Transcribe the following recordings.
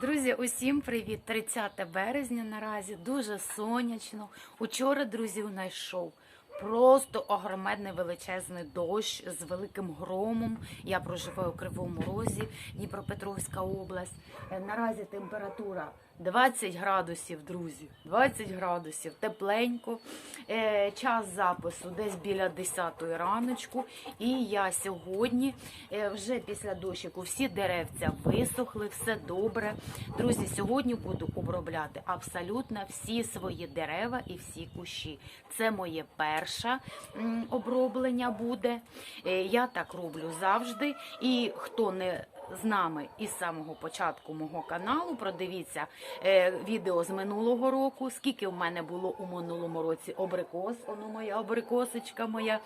Друзі, усім привіт! 30 березня наразі дуже сонячно. Учора, друзі, знайшов просто огромедний величезний дощ з великим громом. Я проживаю у Кривому Розі, Дніпропетровська область. Е, Наразі температура 20 градусів, друзі. 20 градусів, тепленько. Е, час запису десь біля 10 раночку. І я сьогодні е, вже після дощику всі деревця висохли, все добре. Друзі, сьогодні буду обробляти абсолютно всі свої дерева і всі кущі. Це моє перше оброблення буде. Е, Я так роблю завжди. І хто не з нами із самого початку мого каналу, продивіться е, відео з минулого року. Скільки в мене було у минулому році абрикос, воно моя абрикосочка, моя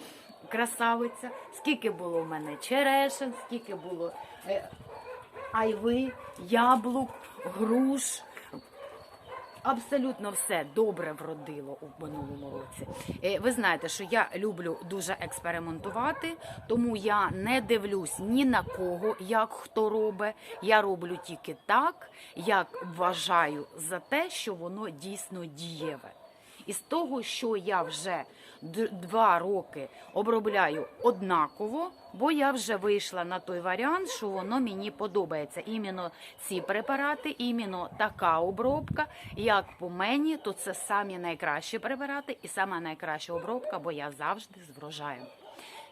красавиця. Скільки було в мене черешин, скільки було е, айви, яблук, груш. Абсолютно все добре вродило у минулому році. Е, Ви знаєте, що я люблю дуже експериментувати, тому я не дивлюсь ні на кого, як хто робить. Я роблю тільки так, як вважаю за те, що воно дійсно дієве. І з того, що я вже два роки обробляю однаково, бо я вже вийшла на той варіант, що воно мені подобається. Іменно ці препарати, іменно така обробка. Як по мені, то це самі найкращі препарати і сама найкраща обробка, бо я завжди з врожаєм.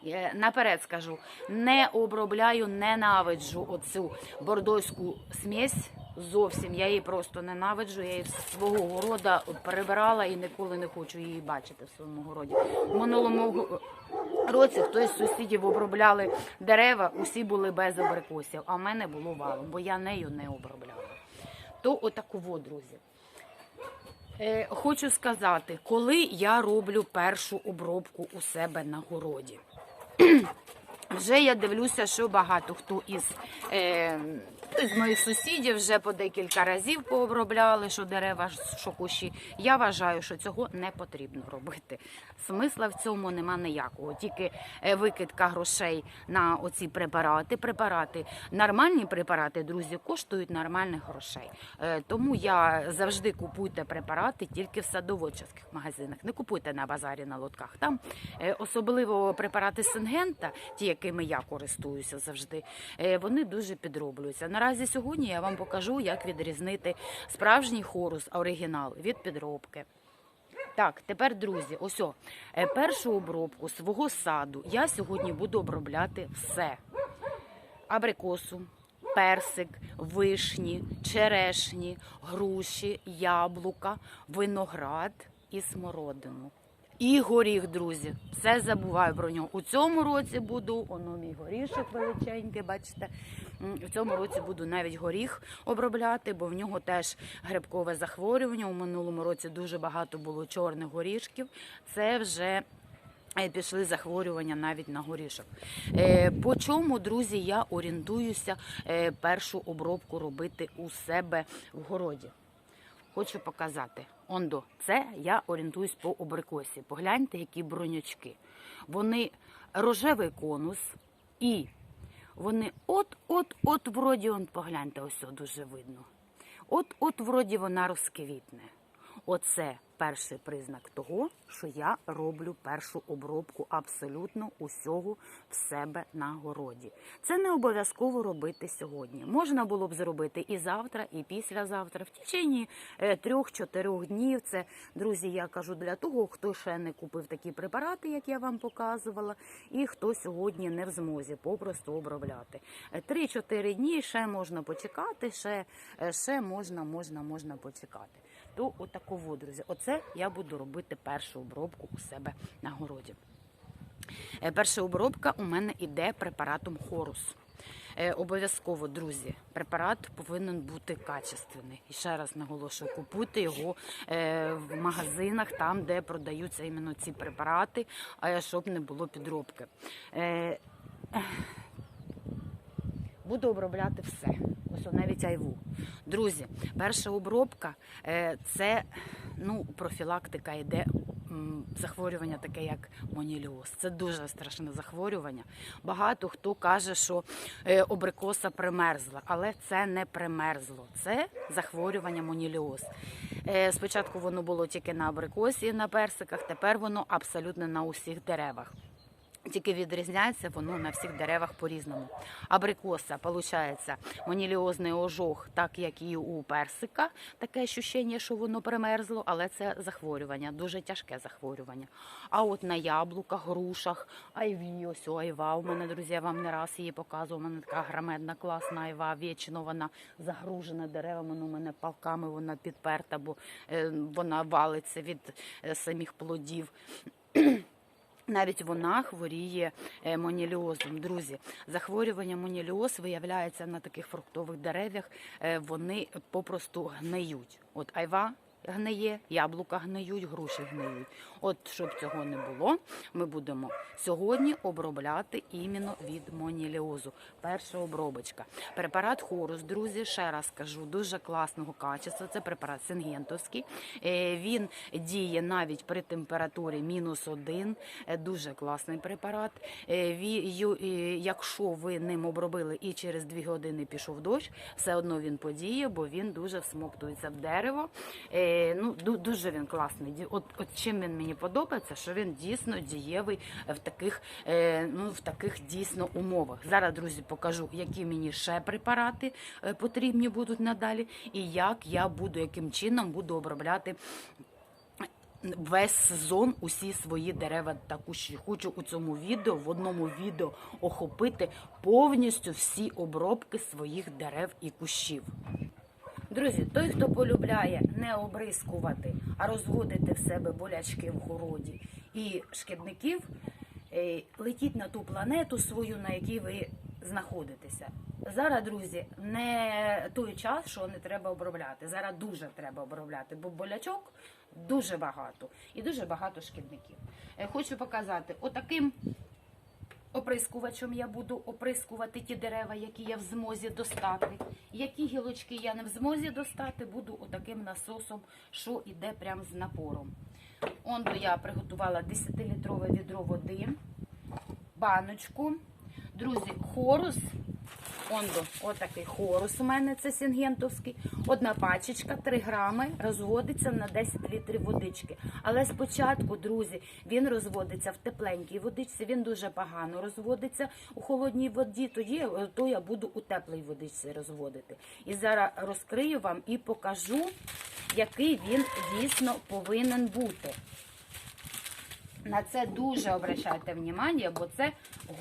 Е, Наперед скажу, не обробляю, ненавиджу оцю бордойську смесь. Зовсім я її просто ненавиджу. Я її з свого города прибирала і ніколи не хочу її бачити в своєму городі. В минулому році хтось з сусідів обробляли дерева, усі були без абрикосів, а в мене було валом, бо я нею не обробляла. То отаково, друзі. Е, хочу сказати, коли я роблю першу обробку у себе на городі. Вже я дивлюся, що багато хто із, е, з моїх сусідів вже по декілька разів пообробляли, що дерева, що кущі. Я вважаю, що цього не потрібно робити. Смисла в цьому нема ніякого. Тільки е, викидка грошей на оці препарати. Препарати, нормальні препарати, друзі, коштують нормальних грошей. Е, тому я завжди купуйте препарати тільки в садоводчих магазинах. Не купуйте на базарі на лотках. Там е, особливо препарати Сингента, ті, якими я користуюся завжди, е, вони дуже підроблюються. Наразі сьогодні я вам покажу, як відрізнити справжній хорус оригінал від підробки. Так, тепер, друзі, ось о, е, першу обробку свого саду я сьогодні буду обробляти все: абрикосу, персик, вишні, черешні, груші, яблука, виноград і смородину. І горіх, друзі, все забуваю про нього. У цьому році буду, воно мій горішок величенький, бачите. В цьому році буду навіть горіх обробляти, бо в нього теж грибкове захворювання. У минулому році дуже багато було чорних горішків. Це вже е, пішли захворювання навіть на горішок. Е, По чому, друзі, я орієнтуюся е, першу обробку робити у себе в городі. Хочу показати. Ондо, це я орієнтуюсь по абрикосі. Погляньте, які бронячки. Вони рожевий конус і вони от-от-от вроді, он, погляньте, ось дуже видно. От-от вроді вона розквітне. Оце перший признак того, що я роблю першу обробку абсолютно усього в себе на городі. Це не обов'язково робити сьогодні. Можна було б зробити і завтра, і післязавтра, в течение е, трьох-чотирьох днів. Це, друзі, я кажу для того, хто ще не купив такі препарати, як я вам показувала, і хто сьогодні не в змозі попросту обробляти. Е, Три-чотири дні ще можна почекати, ще, е, ще можна, можна, можна почекати. То отаково, друзі, оце я буду робити першу обробку у себе на городі. Е, Перша обробка у мене іде препаратом Хорус. Е, Обов'язково, друзі, препарат повинен бути качественний. І ще раз наголошую, купуйте його е, в магазинах, там, де продаються іменно ці препарати, щоб не було підробки. Е, Буду обробляти все. Ось навіть айву. Друзі, перша обробка е, це ну, профілактика йде захворювання таке, як моніліоз. Це дуже страшне захворювання. Багато хто каже, що е, абрикоса примерзла, але це не примерзло. Це захворювання моніліоз. Е, Спочатку воно було тільки на абрикосі, на персиках, тепер воно абсолютно на усіх деревах. Тільки відрізняється воно на всіх деревах по-різному. Абрикоса, виходить, моніліозний ожог, так як і у персика. Таке ощущення, що воно примерзло, але це захворювання, дуже тяжке захворювання. А от на яблуках, грушах, айві, ось айва. У мене, друзі, я вам не раз її показувала. У мене така громадна класна айва. Вічно вона загружена деревами. Ну, у мене палками вона підперта, бо е, вона валиться від е, самих плодів. Навіть вона хворіє е, моніліозом. Друзі, захворювання моніліоз виявляється на таких фруктових деревах. е, Вони попросту гниють. От айва гниє, яблука гниють, груші гниють. От щоб цього не було, ми будемо сьогодні обробляти іменно від моніліозу. Перша обробочка. Препарат Хорус, друзі, ще раз кажу, дуже класного качества. Це препарат сингентовський. Е, Він діє навіть при температурі мінус один. Е, Дуже класний препарат. Е, Якщо ви ним обробили і через дві години пішов дощ, все одно він подіє, бо він дуже всмоктується в дерево. Ну, дуже він класний. От, от чим він мені подобається, що він дійсно дієвий в таких, е, ну, в таких дійсно умовах. Зараз, друзі, покажу, які мені ще препарати е, потрібні будуть надалі, і як я буду, яким чином буду обробляти весь сезон усі свої дерева та кущі. Хочу у цьому відео в одному відео охопити повністю всі обробки своїх дерев і кущів. Друзі, той, хто полюбляє не обрискувати, а розводити в себе болячки в городі і шкідників, е, летіть на ту планету свою, на якій ви знаходитеся. Зараз, друзі, не той час, що не треба обробляти. Зараз дуже треба обробляти, бо болячок дуже багато і дуже багато шкідників. Е, Хочу показати отаким оприскувачем я буду оприскувати ті дерева, які я в змозі достати. Які гілочки я не в змозі достати, буду отаким насосом, що йде прямо з напором. Онду я приготувала 10-літрове відро води, баночку. Друзі, хорус. Ондо, отакий хорус у мене, це сінгентовський. Одна пачечка, 3 грами, розводиться на 10 літрів водички. Але спочатку, друзі, він розводиться в тепленькій водичці, він дуже погано розводиться у холодній воді, тоді то я буду у теплій водичці розводити. І зараз розкрию вам і покажу, який він дійсно повинен бути. На це дуже обращайте внимання, бо це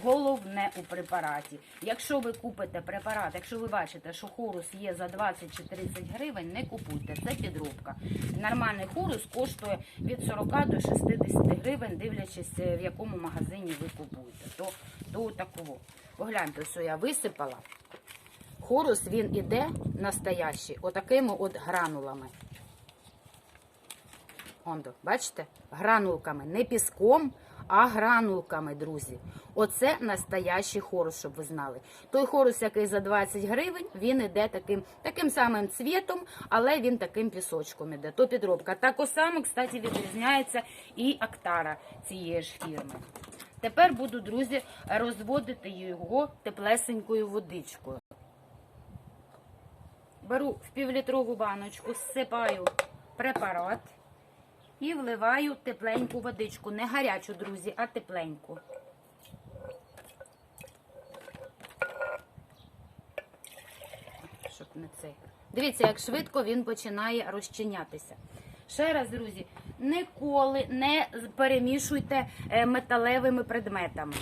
головне у препараті. Якщо ви купите препарат, якщо ви бачите, що хорус є за 20 чи 30 гривень, не купуйте. Це підробка. Нормальний хорус коштує від 40 до 60 гривень, дивлячись, в якому магазині ви купуєте. То, то такого. Погляньте, що я висипала. Хорус він іде настоящий, отакими от гранулами. Ондо, бачите? Гранулками. Не піском, а гранулками, друзі. Оце настоящий хорус, щоб ви знали. Той хорус, який за 20 гривень, він іде таким таким самим цвітом, але він таким пісочком іде. То підробка. Так само, кстати, відрізняється і актара цієї ж фірми. Тепер буду, друзі, розводити його теплесенькою водичкою. Беру в півлітрову баночку, всипаю препарат. І вливаю тепленьку водичку. Не гарячу, друзі, а тепленьку. Щоб не цей. Дивіться, як швидко він починає розчинятися. Ще раз, друзі, ніколи не перемішуйте е, металевими предметами.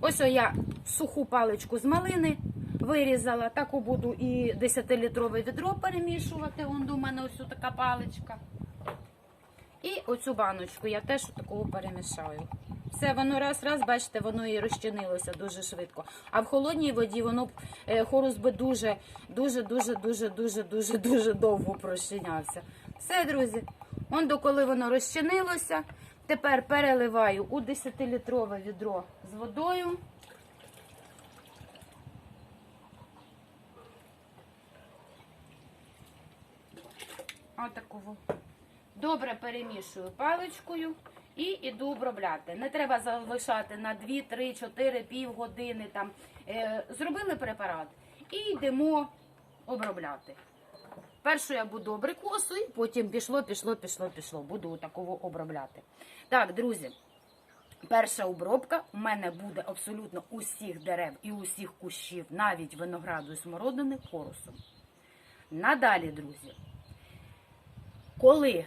Ось я суху паличку з малини вирізала. Таку буду і 10-літрове відро перемішувати. Вон до мене ось така паличка. І оцю баночку я теж такого перемішаю. Все, воно раз-раз, бачите, воно і розчинилося дуже швидко. А в холодній воді воно е, хорус би дуже, дуже, дуже, дуже, дуже, дуже, дуже довго прощинявся. Все, друзі. Он до коли воно розчинилося. Тепер переливаю у 10-літрове відро з водою. Отаково. Добре перемішую паличкою і іду обробляти. Не треба залишати на 2, 3, 4, пів години. Там. Е, зробили препарат і йдемо обробляти. Першу я буду абрикосу, і потім пішло, пішло, пішло, пішло. Буду такого обробляти. Так, друзі, перша обробка у мене буде абсолютно усіх дерев і усіх кущів, навіть винограду і смородини, хорусом. Надалі, друзі, коли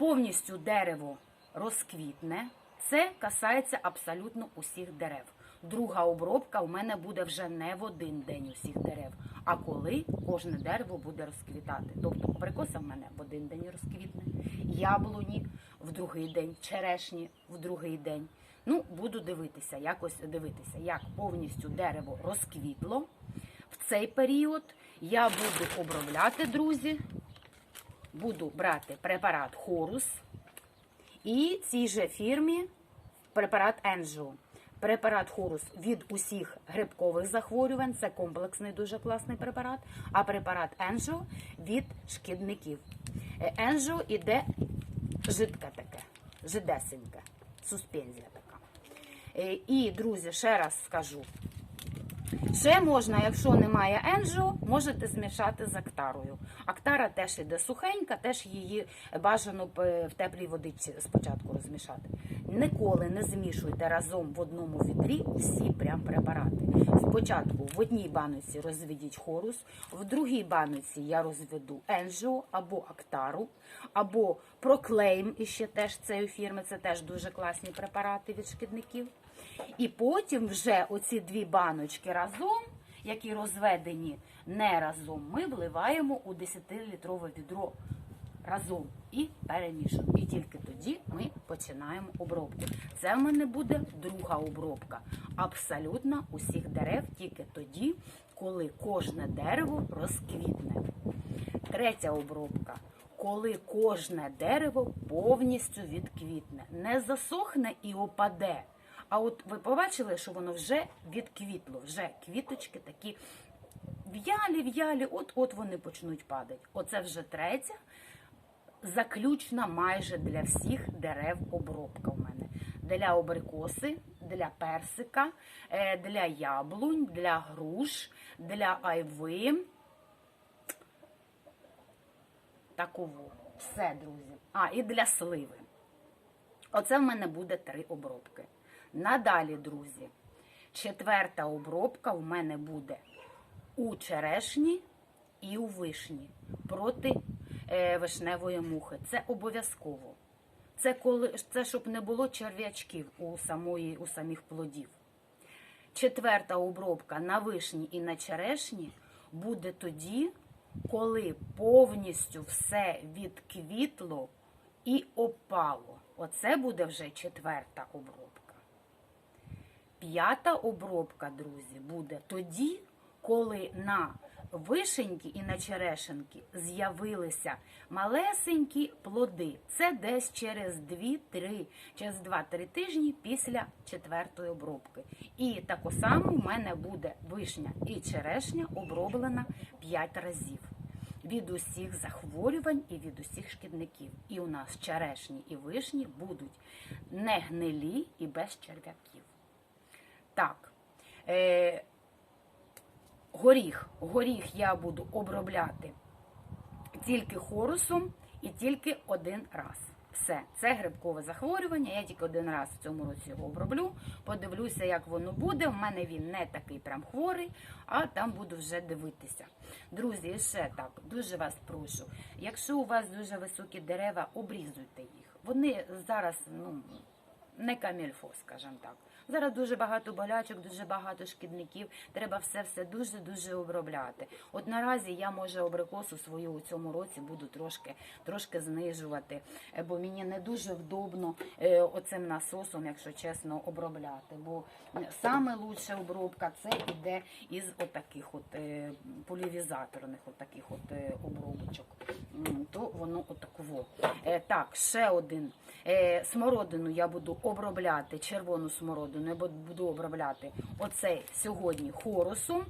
повністю дерево розквітне, це касається абсолютно усіх дерев. Друга обробка у мене буде вже не в один день усіх дерев, а коли кожне дерево буде розквітати. Тобто абрикоса в мене в один день розквітне, яблуні в другий день, черешні в другий день. Ну, буду дивитися, якось дивитися, як повністю дерево розквітло. В цей період я буду обробляти, друзі, буду брати препарат Хорус і цій же фірмі препарат Енжо. Препарат Хорус від усіх грибкових захворювань. Це комплексний дуже класний препарат. А препарат Енжо від шкідників. Е, іде жидке таке, жидесеньке, суспензія така. Е, І, друзі, ще раз скажу. Ще можна, якщо немає енжо, можете змішати з актарою. Актара теж іде сухенька, теж її бажано в теплій водичці спочатку розмішати. Ніколи не змішуйте разом в одному відрі всі прям препарати. Спочатку в одній баночці розведіть хорус, в другій баночці я розведу енжо або актару, або проклейм, і теж цієї фірми, це теж дуже класні препарати від шкідників. І потім вже оці дві баночки разом, які розведені не разом, ми вливаємо у 10-літрове відро разом і перемішуємо. І тільки тоді ми починаємо обробку. Це в мене буде друга обробка. Абсолютно усіх дерев тільки тоді, коли кожне дерево розквітне. Третя обробка. Коли кожне дерево повністю відквітне, не засохне і опаде. А от ви побачили, що воно вже відквітло, вже квіточки такі в'ялі, в'ялі, от-от вони почнуть падати. Оце вже третя, заключна майже для всіх дерев обробка у мене. Для абрикоси, для персика, е, для яблунь, для груш, для айви. Таково. Все, друзі. А, і для сливи. Оце в мене буде три обробки. Надалі, друзі, четверта обробка у мене буде у черешні і у вишні проти е, вишневої мухи. Це обов'язково. Це коли це щоб не було черв'ячків у у самих плодів. Четверта обробка на вишні і на черешні буде тоді, коли повністю все відквітло і опало. Оце буде вже четверта обробка. П'ята обробка, друзі, буде тоді, коли на вишеньки і на черешенки з'явилися малесенькі плоди. Це десь через 2-3, через 2-3 тижні після четвертої обробки. І тако само в мене буде вишня і черешня оброблена 5 разів. Від усіх захворювань і від усіх шкідників. І у нас черешні і вишні будуть не гнилі і без черв'яків. Так, е, горіх. Горіх я буду обробляти тільки хорусом і тільки один раз. Все, це грибкове захворювання. Я тільки один раз в цьому році його оброблю. Подивлюся, як воно буде. У мене він не такий прям хворий, а там буду вже дивитися. Друзі, ще так, дуже вас прошу. Якщо у вас дуже високі дерева, обрізуйте їх. Вони зараз, ну. Не камільфо, скажімо так. Зараз дуже багато болячок, дуже багато шкідників. Треба все все дуже дуже обробляти. От наразі я може абрикосу свою у цьому році буду трошки трошки знижувати, е, бо мені не дуже вдобно е, оцим насосом, якщо чесно, обробляти. Бо саме лучша обробка це іде із отаких от е, полівізаторних отаких от обробочок. То воно отаково. Е, Так, ще один. Е, Смородину я буду обробляти, червону смородину я буду обробляти оцей сьогодні хорусом.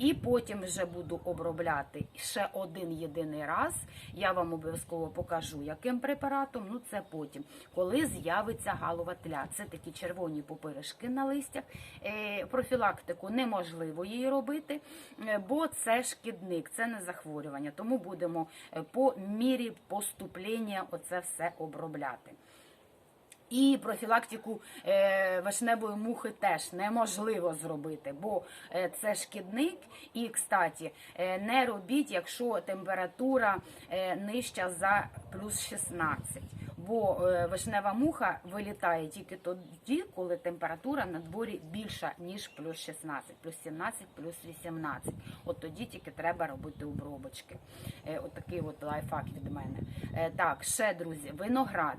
І потім вже буду обробляти ще один єдиний раз. Я вам обов'язково покажу, яким препаратом. Ну це потім, коли з'явиться галова тля. Це такі червоні пупиришки на листях. Е, профілактику неможливо її робити, е, бо це шкідник, це не захворювання. Тому будемо е, по мірі поступлення оце все обробляти. І профілактику е, вишневої мухи теж неможливо зробити, бо е, це шкідник. І, кстати, е, не робіть, якщо температура нижча за плюс 16. Бо вишнева муха вилітає тільки тоді, коли температура на дворі більша, ніж плюс 16, плюс 17, плюс 18. От тоді тільки треба робити обробочки. От такий от лайфхак від мене. Так, ще, друзі, виноград.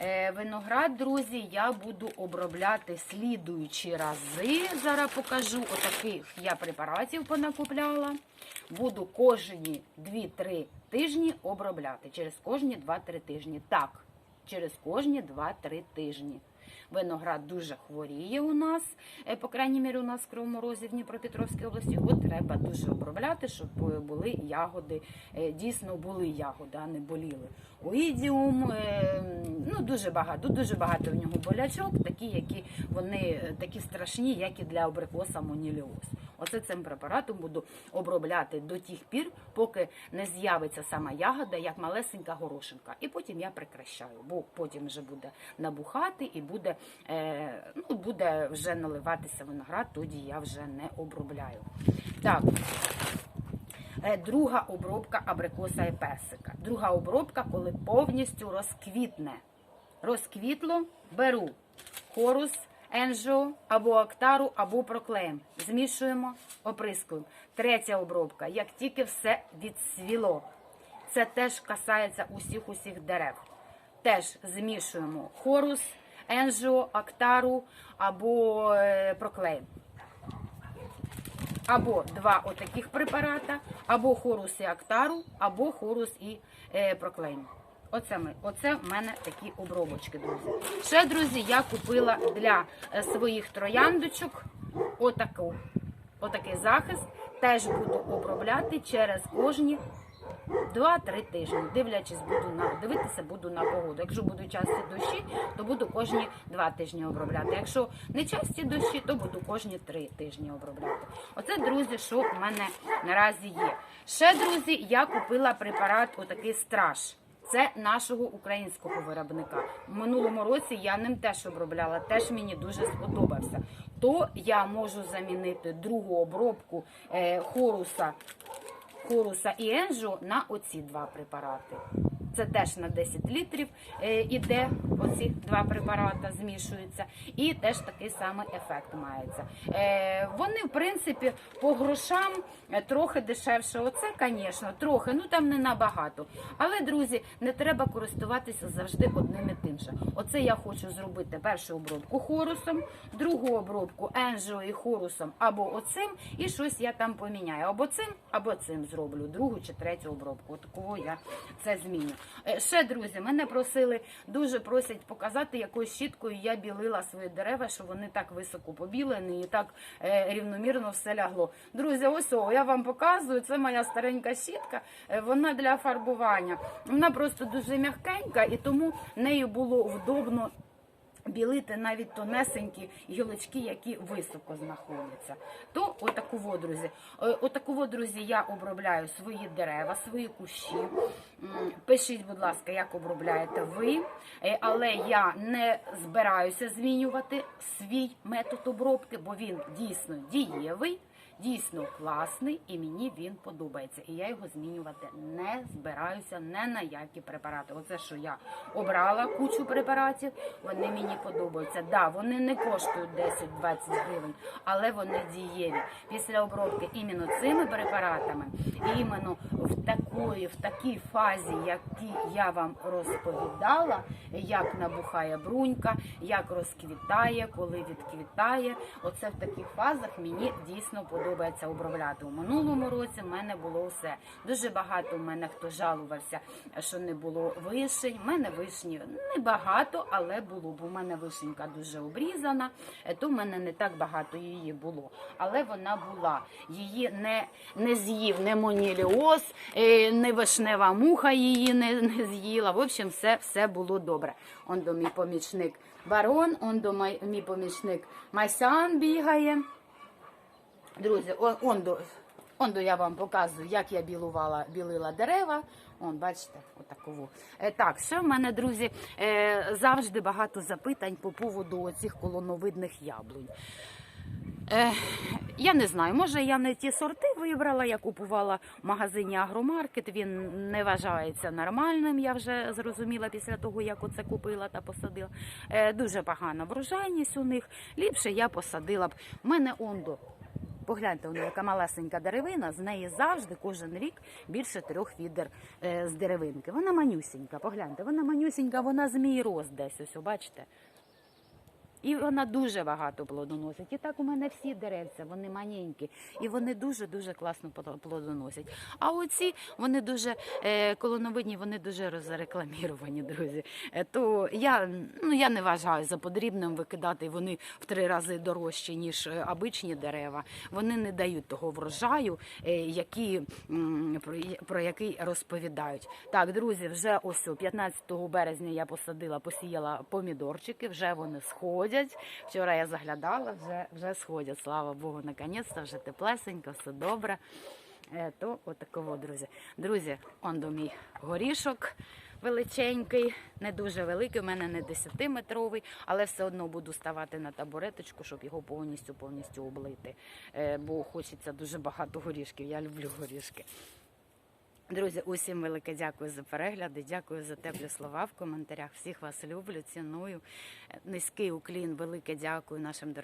Е, Виноград, друзі, я буду обробляти слідуючі рази. Зараз покажу. Отаких я препаратів понакупляла. Буду кожні 2-3 тижні обробляти. Через кожні 2-3 тижні. Так, через кожні 2-3 тижні. Виноград дуже хворіє у нас, е, по крайній мірі, у нас в Кривому в Дніпропетровській області. Його треба дуже обробляти, щоб е, були ягоди, е, дійсно були ягоди, а не боліли. Оїдіум, ну дуже багато, дуже багато в нього болячок, такі, які вони такі страшні, як і для абрикоса моніліоз. Оце цим препаратом буду обробляти до тих пір, поки не з'явиться сама ягода, як малесенька горошинка. І потім я прикращаю, бо потім вже буде набухати і буде, ну, буде вже наливатися виноград, тоді я вже не обробляю. Так. Е, Друга обробка абрикоса і персика. Друга обробка, коли повністю розквітне. Розквітло, беру хорус, енжо або актару, або проклеєм. Змішуємо, оприскуємо. Третя обробка, як тільки все відсвіло. Це теж касається усіх усіх дерев. Теж змішуємо хорус, енжо, актару або е, проклеєм або два отаких препарата, або хорус і актару, або хорус і е, проклейм. Оце ми, оце в мене такі обробочки, друзі. Ще, друзі, я купила для е, своїх трояндочок отаку, отакий захист. Теж буду обробляти через кожні 2-3 тижні. Дивлячись, буду на дивитися, буду на погоду. Якщо будуть часті дощі, то буду кожні 2 тижні обробляти. Якщо не часті дощі, то буду кожні 3 тижні обробляти. Оце, друзі, що в мене наразі є. Ще, друзі, я купила препарат отакий страж. Це нашого українського виробника. В минулому році я ним теж обробляла, теж мені дуже сподобався. То я можу замінити другу обробку е, хоруса Хоруса і енжу на оці два препарати. Це теж на 10 літрів е, іде оці два препарати, змішуються, і теж такий самий ефект мається. Е, вони, в принципі, по грошам е, трохи дешевше. Оце, звісно, трохи, ну там не набагато. Але, друзі, не треба користуватися завжди одним і тим же. Оце я хочу зробити першу обробку хорусом, другу обробку енжо і хорусом або оцим, і щось я там поміняю. Або цим, або цим зроблю, другу чи третю обробку. От кого я це зміню. Е, Ще, друзі, мене просили, дуже просять показати, якою щіткою я білила свої дерева, що вони так високо побілені і так е, рівномірно все лягло. Друзі, ось о, я вам показую, це моя старенька щітка, е, вона для фарбування. Вона просто дуже м'якенька і тому нею було вдобно білити навіть тонесенькі гілочки, які високо знаходяться. То отаку во, друзі. Е, Отаку во, друзі, я обробляю свої дерева, свої кущі. Пишіть, будь ласка, як обробляєте ви. Е, Але я не збираюся змінювати свій метод обробки, бо він дійсно дієвий. Дійсно класний і мені він подобається. І я його змінювати не збираюся не на які препарати. Оце, що я обрала кучу препаратів, вони мені подобаються. Да, вони не коштують 10-20 гривень, але вони дієві. Після обробки іменно цими препаратами, іменно в такої, в такій фазі, які я вам розповідала, як набухає брунька, як розквітає, коли відквітає. Оце в таких фазах мені дійсно подобається обробляти. У минулому році в мене було все. Дуже багато в мене хто жалувався, що не було вишень. У мене вишні небагато, але було. Бо в мене вишенька дуже обрізана, е, то в мене не так багато її було. Але вона була. Її не, не з'їв не моніліоз, е, не вишнева муха її не, не з'їла. В общем, все, все було добре. Он до мій помічник барон, он до май- мій помічник Масян бігає. Друзі, он он до я вам показую, як я білувала, білила дерева. Он, бачите, отаково. Е, так, ще в мене, друзі, е, завжди багато запитань по поводу цих колоновидних яблунь. Е, я не знаю, може я не ті сорти вибрала, я купувала в магазині Агромаркет. Він не вважається нормальним, я вже зрозуміла після того, як оце купила та посадила. Е, дуже погана врожайність у них. Ліпше я посадила б. У мене ондо. Погляньте, воно яка малесенька деревина, з неї завжди кожен рік більше трьох відер е, з деревинки. Вона манюсінька, погляньте, вона манюсінька, вона змій рост десь, ось, бачите? І вона дуже багато плодоносить. І так у мене всі деревця, вони маленькі, і вони дуже-дуже класно плодоносять. А оці вони дуже е, колоновидні, вони дуже розрекламіровані, друзі. Е, то я, ну, я не вважаю за потрібним викидати вони в три рази дорожчі, ніж е, обичні дерева. Вони не дають того врожаю, які, про який розповідають. Так, друзі, вже ось 15 березня я посадила, посіяла помідорчики, вже вони сходять. Вчора я заглядала, вже, вже сходять. Слава Богу, наконець-то вже теплесенько, все добре. Е, То отаково, друзі. Друзі, он до мій горішок величенький, не дуже великий, у мене не 10-метровий, але все одно буду ставати на табуреточку, щоб його повністю повністю облити. Е, Бо хочеться дуже багато горішків. Я люблю горішки. Друзі, усім велике дякую за перегляди. Дякую за теплі слова в коментарях. Всіх вас люблю, ціную. Низький уклін, велике дякую нашим дорогим.